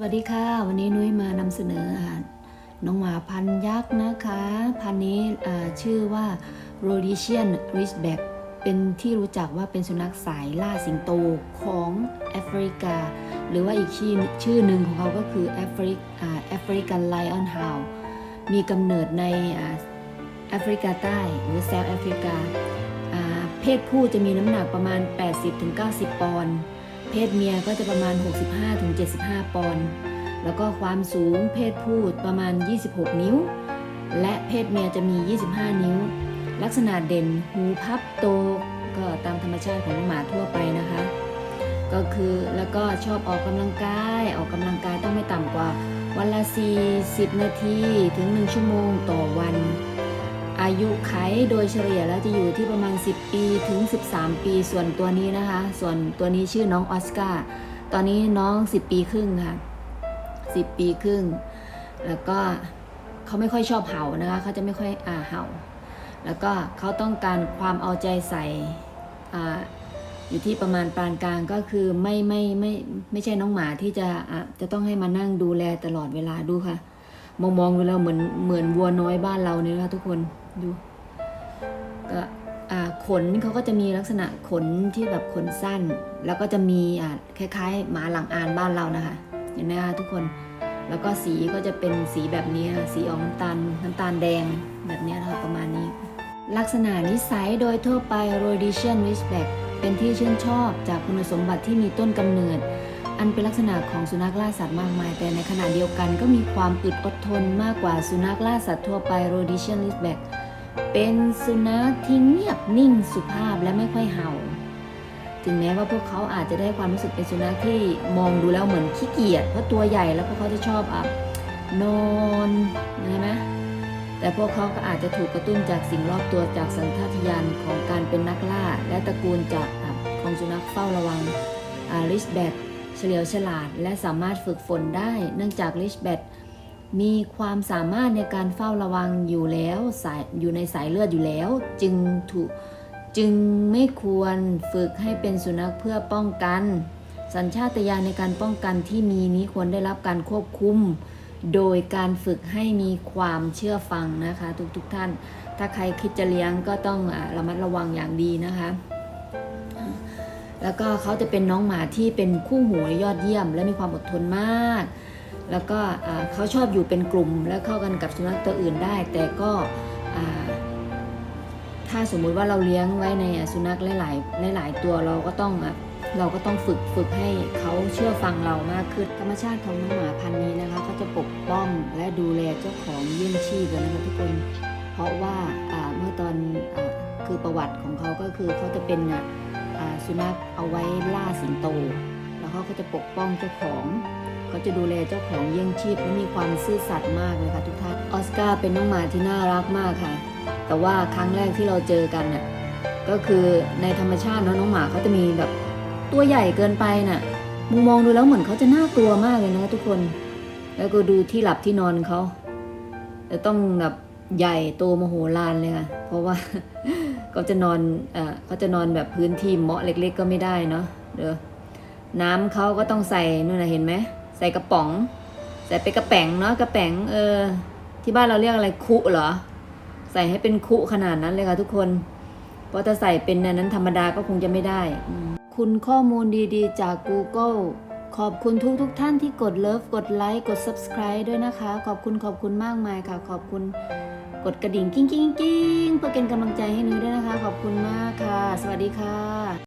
สวัสดีค่ะ วันนี้นุ้ยมานำเสนออาหารน้องหมาพันยักษ์นะคะ พันนี้ชื่อว่า Rhodesian Ridgeback เป็นที่รู้จักว่าเป็นสุนัขสายล่าสิงโตของแอฟริกา หรือว่าอีกชื่อชื่อหนึ่งของเขาก็คือแอฟริกาแอฟริกันไลออนฮาวมีกำเนิดในแอฟริกาใต้หรือแซฟแอฟริกาอ่าเพศผู้จะมีน้ำหนักประมาณ 80-90 ปอนด์ เพศเมียก็จะประมาณ 65-75 ปอนด์แล้วก็ความสูงเพศผู้ประมาณ 26 นิ้ว และเพศเมียจะมี 25 นิ้ว ลักษณะเด่นหูพับโตก็ตามธรรมชาติของหมาทั่วไปนะคะ ก็คือแล้วก็ชอบออกกำลังกาย ออกกำลังกายต้องไม่ต่ำกว่าวันละ 40 นาทีถึง 1 ชั่วโมงต่อวัน อายุไขโดยเฉลี่ยแล้วจะอยู่ที่ประมาณ 10 ปีถึง 13 ปี ส่วนตัวนี้นะคะ ส่วนตัวนี้ชื่อน้องออสการ์ตอนนี้น้อง 10 ปีครึ่งค่ะ 10 ปีครึ่ง แล้วก็เขาไม่ค่อยชอบเห่านะคะเขาจะไม่ค่อยอ่าเห่า แล้วก็เขาต้องการความเอาใจใส่อ่าอยู่ที่ประมาณปานกลางก็คือไม่ไม่ไม่ไม่ใช่น้องหมาที่จะะจะต้องให้มานั่งดูแลตลอดเวลาดูค่ะ มองมองดูแล้วเหมือนเหมือนวัวน้อยบ้านเราเนี่ยนะคะทุกคนดูก็ขนเขาก็จะมีลักษณะขนที่แบบขนสั้น แล้วก็จะมีคล้ายๆหมาหลังอานบ้านเรานะคะเห็นไหมคะทุกคนแล้วก็สีก็จะเป็นสีแบบนี้สีออกน้ำตาลน้ำตาลแดงแบบนี้นะคะประมาณนี้ ลักษณะนิสัยโดยทั่วไป Rhodesian Ridgeback เป็นที่ชื่นชอบจากคุณสมบัติที่มีต้นกำเนิด อันเป็นลักษณะของสุนัขล่าสัตว์มากมาย แต่ในขณะเดียวกันก็มีความอึดอดทนมากกว่าสุนัขล่าสัตว์ทั่วไป Rhodesian Ridgeback เป็นสุนัขที่เงียบนิ่งสุภาพและไม่ค่อยเห่า ถึงแม้ว่าพวกเขาอาจจะได้ความรู้สึกเป็นสุนัขที่มองดูแล้วเหมือนขี้เกียจเพราะตัวใหญ่แล้วพวกเขาจะชอบอะนอนใช่ไหมแต่พวกเขาก็อาจจะถูกกระตุ้นจากสิ่งรอบตัวจากสัญชาตญาณของการเป็นนักล่า และตระกูลจากของสุนัขเฝ้าระวังลิชแบท เฉลียวฉลาดและสามารถฝึกฝนได้ เนื่องจากลิชแบทมีความสามารถในการเฝ้าระวังอยู่แล้วสายอยู่ในสายเลือดอยู่แล้ว จึงถูกจึงไม่ควรฝึกให้เป็นสุนัขเพื่อป้องกัน สัญชาตญาณในการป้องกันที่มีนี้ควรได้รับการควบคุม โดยการฝึกให้มีความเชื่อฟังนะคะ ทุกๆทท่าน ถ้าใครคิดจะเลี้ยงก็ต้องอระมัดระวังอย่างดีนะคะ แล้วก็เขาจะเป็นน้องหมาที่เป็นคู่หูยอดเยี่ยม และมีความอดทนมาก แล้วก็เขาชอบอยู่เป็นกลุ่ม และเข้ากันกับสุนัขตัวอื่นได้ แต่ก็ถ้าสมมุติว่าเราเลี้ยงไว้ในสุนัขหลาย ๆ หลาย ๆ ตัวเราก็ต้องเราก็ต้องฝึกฝึกให้เขาเชื่อฟังเรามากขึ้นธรรมชาติของน้องหมาพันธุ์นี้นะคะเขาจะปกป้องและดูแลเจ้าของเยี่ยงชีพเลยนะคะทุกคน เพราะว่าเมื่อตอนอคือประวัติของเขาก็คือเขาจะเป็นอะ สุนัขเอาไว้ล่าสิงโต แล้วเขาก็จะปกป้องเจ้าของเขาจะดูแลเจ้าของเยี่ยงชีพและมีความซื่อสัตย์มากเลยค่ะทุกท่านออสการ์เป็นน้องหมาที่น่ารักมากค่ะ แต่ว่าครั้งแรกที่เราเจอกันน่ะก็คือในธรรมชาตินอะน้องหมาเขาจะมีแบบตัวใหญ่เกินไปน่ะมุมมองดูแล้วเหมือนเขาจะน่ากลัวมากเลยนะคะทุกคน แล้วก็ดูที่หลับที่นอนเขาจะต้องแบบใหญ่โตมโหฬารเลยค่ะ เพราะว่า เขาจะนอนเอ่อเขาจะนอนแบบพื้นที่เหมาะเล็ก ๆ ก็ไม่ได้เนาะเด้อน้ำเขาก็ต้องใส่นู่นนะเห็นไหมใส่กระป๋อง ใส่ไปกระแป๋งเนาะกระแป๋งเออที่บ้านเราเรียกอะไรคุเหรอ ใส่ให้เป็นคุขนาดนั้นเลยค่ะทุกคนเพราะถ้าใส่เป็นนั้นธรรมดาก็คงจะไม่ได้ คุณข้อมูลดีๆ จาก Google ขอบคุณทุกทุกๆท่านที่กดเลิฟกดไลค์กด Subscribe ด้วยนะคะ ขอบคุณขอบคุณมากมายค่ะ ขอบคุณ กดกระดิ่งกิ้งกิ้งกิ้งเพื่อเป็นกำลังใจให้นุ้ยด้วยนะคะ ขอบคุณมากค่ะ สวัสดีค่ะ